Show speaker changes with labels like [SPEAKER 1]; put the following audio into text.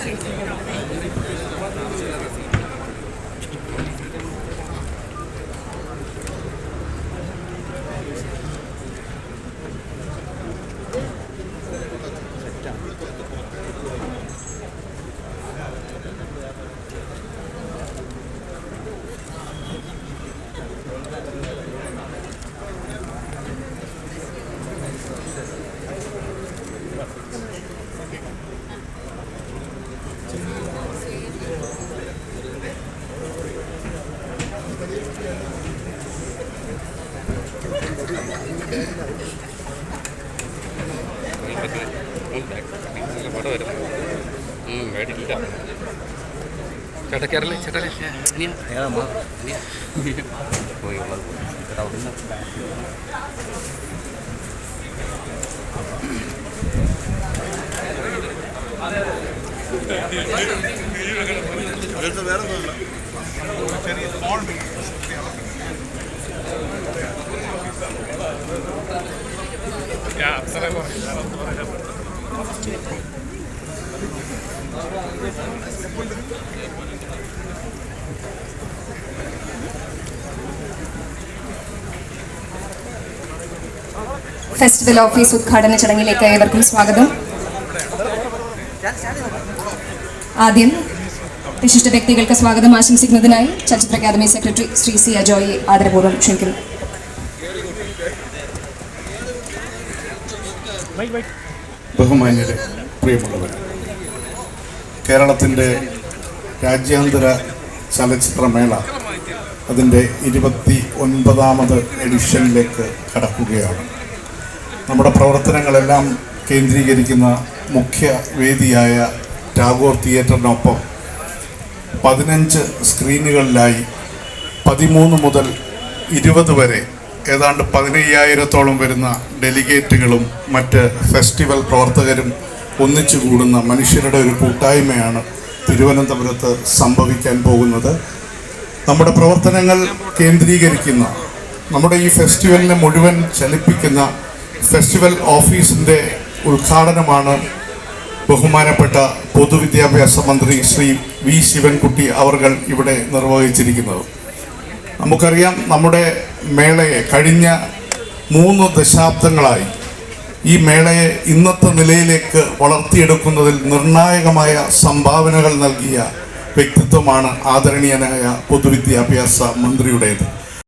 [SPEAKER 1] Thank you. പടം വരുന്നു മേടിക്കില്ല ചേട്ടാ കയറല്ലേ ചേട്ടാ അനിയ അനിയ പോയി
[SPEAKER 2] ഫെസ്റ്റിവൽ ഓഫീസ് ഉദ്ഘാടന ചടങ്ങിലേക്ക് ഏവർക്കും സ്വാഗതം. ആദ്യം വിശിഷ്ട വ്യക്തികൾക്ക് സ്വാഗതം ആശംസിക്കുന്നതിനായി ചലച്ചിത്ര അക്കാദമി സെക്രട്ടറി ശ്രീ സി അജോയെ ആദരപൂർവം ക്ഷണിക്കുന്നു.
[SPEAKER 3] ബഹുമാന്യരെ പ്രിയമുള്ളവർ കേരളത്തിന്റെ രാജ്യാന്തര ചലച്ചിത്രമേള അതിന്റെ ഇരുപത്തി ഒൻപതാമത് എഡിഷനിലേക്ക് കടക്കുകയാണ്. നമ്മുടെ പ്രവർത്തനങ്ങളെല്ലാം കേന്ദ്രീകരിക്കുന്ന മുഖ്യ വേദിയായ ടാഗോർ തിയേറ്ററിനൊപ്പം പതിനഞ്ച് സ്ക്രീനുകളിലായി പതിമൂന്ന് മുതൽ ഇരുപത് വരെ ഏതാണ്ട് പതിനയ്യായിരത്തോളം വരുന്ന ഡെലിഗേറ്റുകളും മറ്റ് ഫെസ്റ്റിവൽ പ്രവർത്തകരും ഒന്നിച്ചു കൂടുന്ന മനുഷ്യരുടെ ഒരു കൂട്ടായ്മയാണ് തിരുവനന്തപുരത്ത് സംഭവിക്കാൻ പോകുന്നത്. നമ്മുടെ പ്രവർത്തനങ്ങൾ കേന്ദ്രീകരിക്കുന്ന നമ്മുടെ ഈ ഫെസ്റ്റിവലിനെ മുഴുവൻ ചലിപ്പിക്കുന്ന ഫെസ്റ്റിവൽ ഓഫീസിന്റെ ഉദ്ഘാടനമാണ് ബഹുമാനപ്പെട്ട പൊതുവിദ്യാഭ്യാസ മന്ത്രി ശ്രീ വി ശിവൻകുട്ടി അവർ ഇവിടെ നിർവഹിച്ചിരിക്കുന്നത്. നമുക്കറിയാം നമ്മുടെ മേളയെ കഴിഞ്ഞ മൂന്ന് ദശാബ്ദങ്ങളായി ഈ മേളയെ ഇന്നത്തെ നിലയിലേക്ക് വളർത്തിയെടുക്കുന്നതിൽ നിർണായകമായ സംഭാവനകൾ നൽകിയ വ്യക്തിത്വമാണ് ആദരണീയനായ പൊതുവിദ്യാഭ്യാസ മന്ത്രിയുടേത്.